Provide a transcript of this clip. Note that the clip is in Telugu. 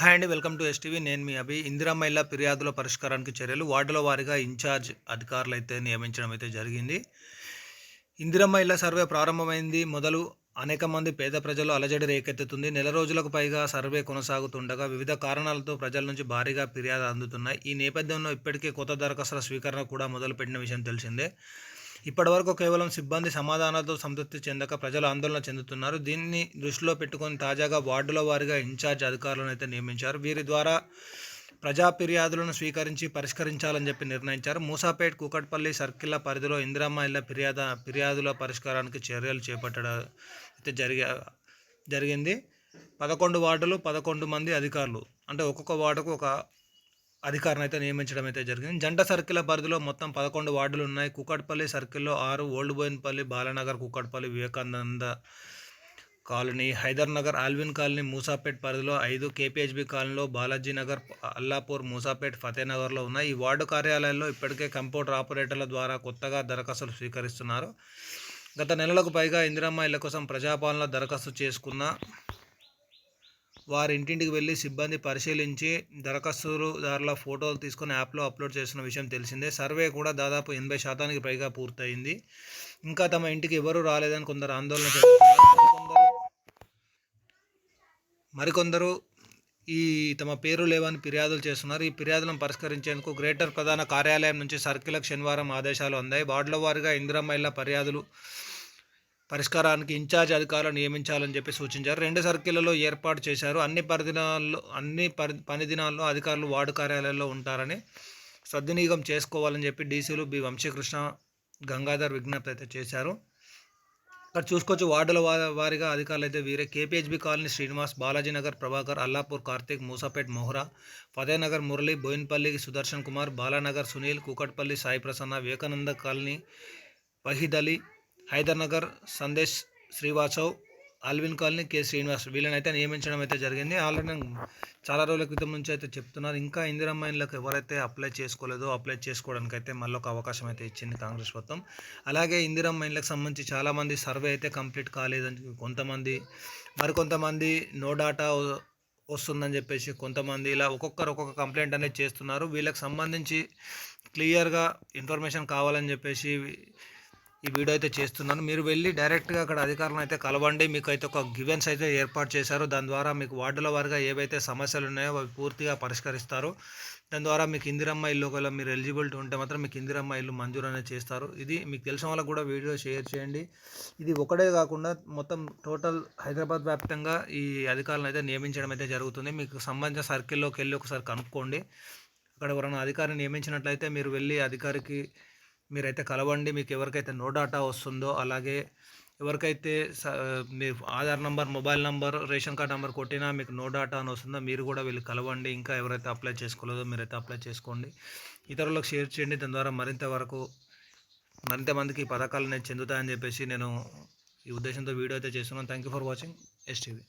హాయ్ అండి వెల్కమ్ టు ఎస్టీవీ. నేను మీ అభి. ఇందిరమ్మ ఇళ్ళ ఫిర్యాదుల పరిష్కారానికి చర్యలు వార్డుల వారీగా ఇన్ఛార్జ్ అధికారులు అయితే నియమించడం అయితే జరిగింది. ఇందిరమ్మ ఇళ్ళ సర్వే ప్రారంభమైంది. మొదలు అనేక మంది పేద ప్రజలు అలజడి రేకెత్తుతుంది. నెల రోజులకు పైగా సర్వే కొనసాగుతుండగా వివిధ కారణాలతో ప్రజల నుంచి భారీగా ఫిర్యాదు అందుతున్నాయి. ఈ నేపథ్యంలో ఇప్పటికే కొత్త దరఖాస్తుల స్వీకరణ కూడా మొదలుపెట్టిన విషయం తెలిసిందే. ఇప్పటివరకు కేవలం సిబ్బంది సమాధానాలతో సంతృప్తి చెందక ప్రజలు ఆందోళన చెందుతున్నారు. దీన్ని దృష్టిలో పెట్టుకొని తాజాగా వార్డుల వారిగా ఇన్ఛార్జ్ అధికారులను అయితే నియమించారు. వీరి ద్వారా ప్రజా ఫిర్యాదులను స్వీకరించి పరిష్కరించాలని చెప్పి నిర్ణయించారు. మూసాపేట్ కూకట్పల్లి సర్కిల్ల పరిధిలో ఇందిరమ్మ ఇళ్ళ ఫిర్యాదు ఫిర్యాదుల పరిష్కారానికి చర్యలు చేపట్టడం అయితే జరిగా జరిగింది. పదకొండు వార్డులు పదకొండు మంది అధికారులు అంటే ఒక్కొక్క వార్డుకు ఒక అధికారిని అయితే నియమించడం అయితే జరిగింది. జంట సర్కిల్ పరిధిలో మొత్తం పదకొండు వార్డులు ఉన్నాయి కుక్కట్పల్లి సర్కిల్లో ఆరు old Bowenpally Balanagar Kukatpally Vivekananda colony Hyder Nagar Alwin colony Moosapet పరిధిలో ఐదు కేపీహెచ్బి కాలనీలో బాలాజీ నగర్ అల్లాపూర్ మూసాపేట్ ఫతేనగర్లో ఉన్నాయి. ఈ వార్డు కార్యాలయాల్లో ఇప్పటికే కంప్యూటర్ ఆపరేటర్ల ద్వారా కొత్తగా దరఖాస్తులు స్వీకరిస్తున్నారు. గత నెలలకు పైగా ఇందిరమ్మ ఇళ్ళ కోసం ప్రజాపాలన దరఖాస్తు చేసుకున్న వారి ఇంటింటికి వెళ్ళి సిబ్బంది పరిశీలించి దరఖాస్తుదారుల ఫోటోలు తీసుకొని యాప్లో అప్లోడ్ చేసిన విషయం తెలిసిందే. సర్వే కూడా దాదాపు ఎనభై శాతానికి పైగా పూర్తయింది. ఇంకా తమ ఇంటికి ఎవరూ రాలేదని కొందరు ఆందోళన చెందుతున్నారు. మరికొందరు ఈ తమ పేరు లేవని ఫిర్యాదులు చేస్తున్నారు. ఈ ఫిర్యాదులను పరిష్కరించేందుకు గ్రేటర్ ప్రధాన కార్యాలయం నుంచి సర్కిల్కి శనివారం ఆదేశాలు అందాయి. వార్డుల వారీగా ఇందిరమ్మ ఇళ్ళ ఫిర్యాదులు పరిష్కారానికి ఇన్ఛార్జ్ అధికారులు నియమించాలని చెప్పి సూచించారు. రెండు సర్కిళ్ళలో ఏర్పాటు చేశారు. అన్ని పరిదినాల్లో అన్ని పరి పని దినాల్లో అధికారులు వార్డు కార్యాలయాల్లో ఉంటారని సద్వినియోగం చేసుకోవాలని చెప్పి డీసీలు బి వంశీకృష్ణ గంగాధర్ విజ్ఞప్తి అయితే చేశారు. ఇక్కడ చూసుకోవచ్చు వార్డుల వారిగా అధికారులు అయితే వీరే KPHB colony Srinivas Balajinagar Prabhakar Allapur Karthik Moosapet Mohara Fatehnagar Murali Bowenpally Sudarshan Kumar Balanagar Sunil Kukatpally Sai Prasanna Vivekananda colony Waheed Ali Hydernagar Sandesh Srivastav Alwin colony K Srinivas వీళ్ళనైతే నియమించడం అయితే జరిగింది. ఆల్రెడీ చాలా రోజుల క్రితం నుంచి అయితే చెప్తున్నారు. ఇంకా ఇందిరమ్మ ఇళ్ళకి ఎవరైతే అప్లై చేసుకోలేదో అప్లై చేసుకోవడానికి అయితే మళ్ళీ ఒక అవకాశం అయితే ఇచ్చింది కాంగ్రెస్ ప్రభుత్వం. అలాగే ఇందిరమ్మ ఇళ్ళకి సంబంధించి చాలామంది సర్వే అయితే కంప్లీట్ కాలేదని కొంతమంది మరికొంతమంది నో డాటా వస్తుందని చెప్పేసి కొంతమంది ఇలా ఒక్కొక్కరు ఒక్కొక్క కంప్లైంట్ అనేది చేస్తున్నారు. వీళ్ళకి సంబంధించి క్లియర్గా ఇన్ఫర్మేషన్ కావాలని చెప్పేసి ఈ వీడియో అయితే చేస్తున్నాను. మీరు వెళ్ళి డైరెక్ట్గా అక్కడ అధికారులను అయితే కలవండి. మీకు అయితే ఒక గివెన్స్ అయితే ఏర్పాటు చేశారు. దాని ద్వారా మీకు వార్డుల వారిగా ఏవైతే సమస్యలు ఉన్నాయో అవి పూర్తిగా పరిష్కరిస్తారు. దాని ద్వారా మీకు ఇందిరమ్మ ఇల్లు ఒకవేళ మీరు ఎలిజిబిలిటీ ఉంటే మాత్రం మీకు ఇందిరమ్మ ఇల్లు మంజూరు అనేది చేస్తారు. ఇది మీకు తెలిసిన వాళ్ళకు కూడా వీడియో షేర్ చేయండి. ఇది ఒకటే కాకుండా మొత్తం టోటల్ హైదరాబాద్ వ్యాప్తంగా ఈ అధికారులను అయితే నియమించడం అయితే జరుగుతుంది. మీకు సంబంధించిన సర్కిల్లోకి వెళ్ళి ఒకసారి కనుక్కోండి. అక్కడ ఎవరైనా అధికారిని నియమించినట్లయితే మీరు వెళ్ళి అధికారికి మీరైతే కలవండి మీకు ఎవరికైతే నో డాటా వస్తుందో అలాగే ఎవరికైతే మీ Aadhaar number mobile number ration card number కొట్టినా మీకు నో డాటా అని వస్తుందో మీరు కూడా వీళ్ళు కలవండి. ఇంకా ఎవరైతే అప్లై చేసుకోలేదో మీరైతే అప్లై చేసుకోండి. ఇతరులకు షేర్ చేయండి. దాని ద్వారా మరింత వరకు మరింత మందికి ఈ పథకాలు నేను చెందుతాయని చెప్పేసి నేను ఈ ఉద్దేశంతో వీడియో అయితే చేస్తున్నాను. Thank you for watching STV